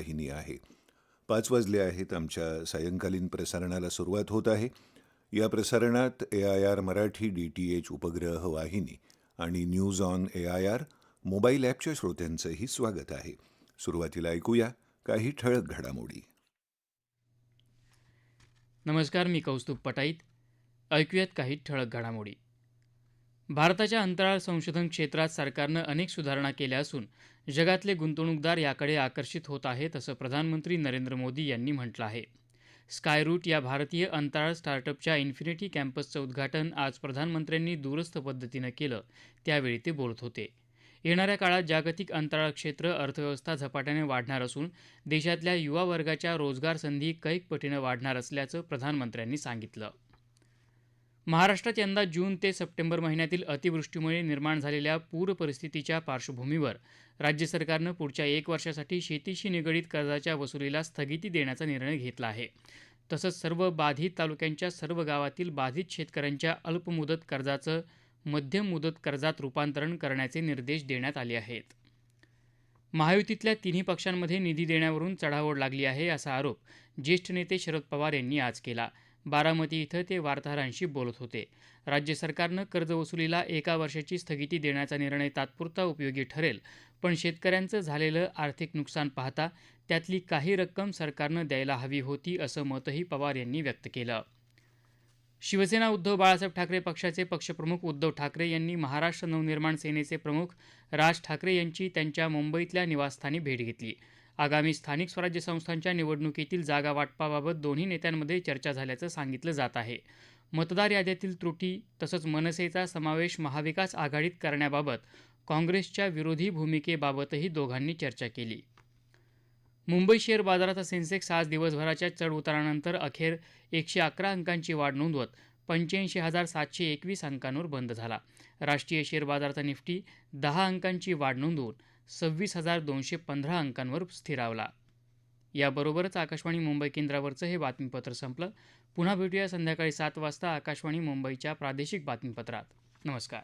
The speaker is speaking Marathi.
वाहिनी आहे. पाच वाजले आहेत आमच्या सायंकालीन प्रसारणाला सुरुवात होत आहे. या प्रसारणात A I R Marathi D T H उपग्रह वाहिनी आणि news on A I R mobile ॲपच्या श्रोत्यांचंही स्वागत आहे. सुरुवातीला ऐकूया काही ठळक घडामोडी. नमस्कार मी कौस्तुभ पटाईत. ऐकूयात काही ठळक घडामोडी. भारताच्या अंतराळ संशोधन क्षेत्रात सरकारनं अनेक सुधारणा केल्या असून जगातले गुंतवणूकदार याकडे आकर्षित होत आहेत असं प्रधानमंत्री नरेंद्र मोदी यांनी म्हटलं आहे. स्कायरूट या भारतीय अंतराळ स्टार्टअपच्या इन्फिनिटी कॅम्पसचं उद्घाटन आज प्रधानमंत्र्यांनी दूरस्थ पद्धतीनं केलं त्यावेळी ते बोलत होते. येणाऱ्या काळात जागतिक अंतराळ क्षेत्र अर्थव्यवस्था झपाट्याने वाढणार असून देशातल्या युवा वर्गाच्या रोजगार संधी कैक पटीनं वाढणार असल्याचं प्रधानमंत्र्यांनी सांगितलं. महाराष्ट्रात यंदा जून ते सप्टेंबर महिन्यातील अतिवृष्टीमुळे निर्माण झालेल्या पूर परिस्थितीच्या पार्श्वभूमीवर राज्य सरकारनं पुढच्या एक वर्षासाठी शेतीशी निगडीत कर्जाच्या वसुलीला स्थगिती देण्याचा निर्णय घेतला आहे. तसंच सर्व बाधित तालुक्यांच्या सर्व गावातील बाधित शेतकऱ्यांच्या अल्पमुदत कर्जाचं मध्यम मुदत कर्जात रूपांतरण करण्याचे निर्देश देण्यात आले आहेत. महायुतीतल्या तिन्ही पक्षांमध्ये निधी देण्यावरून चढाओढ लागली आहे असा आरोप ज्येष्ठ नेते शरद पवार यांनी आज केला. बारामती इथं ते वार्ताहरांशी बोलत होते. राज्य सरकारनं कर्जवसुलीला एका वर्षाची स्थगिती देण्याचा निर्णय तात्पुरता उपयोगी ठरेल पण शेतकऱ्यांचं झालेलं आर्थिक नुकसान पाहता त्यातली काही रक्कम सरकारनं द्यायला हवी होती असं मतही पवार यांनी व्यक्त केलं. शिवसेना उद्धव बाळासाहेब ठाकरे पक्षाचे पक्षप्रमुख उद्धव ठाकरे यांनी महाराष्ट्र नवनिर्माण सेनेचे प्रमुख राज ठाकरे यांची त्यांच्या मुंबईतल्या निवासस्थानी भेट घेतली. आगामी स्थानिक स्वराज्य संस्थांच्या निवडणुकीतील जागा वाटपाबाबत दोन्ही नेत्यांमध्ये चर्चा झाल्याचं सांगितलं जात आहे. मतदार याद्यातील त्रुटी तसंच मनसेचा समावेश महाविकास आघाडीत करण्याबाबत काँग्रेसच्या विरोधी भूमिकेबाबतही दोघांनी चर्चा केली. मुंबई शेअर बाजाराचा सेन्सेक्स आज दिवसभराच्या चढउतारानंतर अखेर एकशे अकरा अंकांची वाढ नोंदवत पंच्याऐंशी हजार सातशे एकवीस अंकांवर बंद झाला. राष्ट्रीय शेअर बाजाराचा निफ्टी दहा अंकांची वाढ नोंदवून सव्वीस हजार दोनशे पंधरा अंकांवर स्थिरावला. याबरोबरच आकाशवाणी मुंबई केंद्रावरचं हे बातमीपत्र संपलं. पुन्हा भेटूया संध्याकाळी सात वाजता आकाशवाणी मुंबईच्या प्रादेशिक बातमीपत्रात. नमस्कार.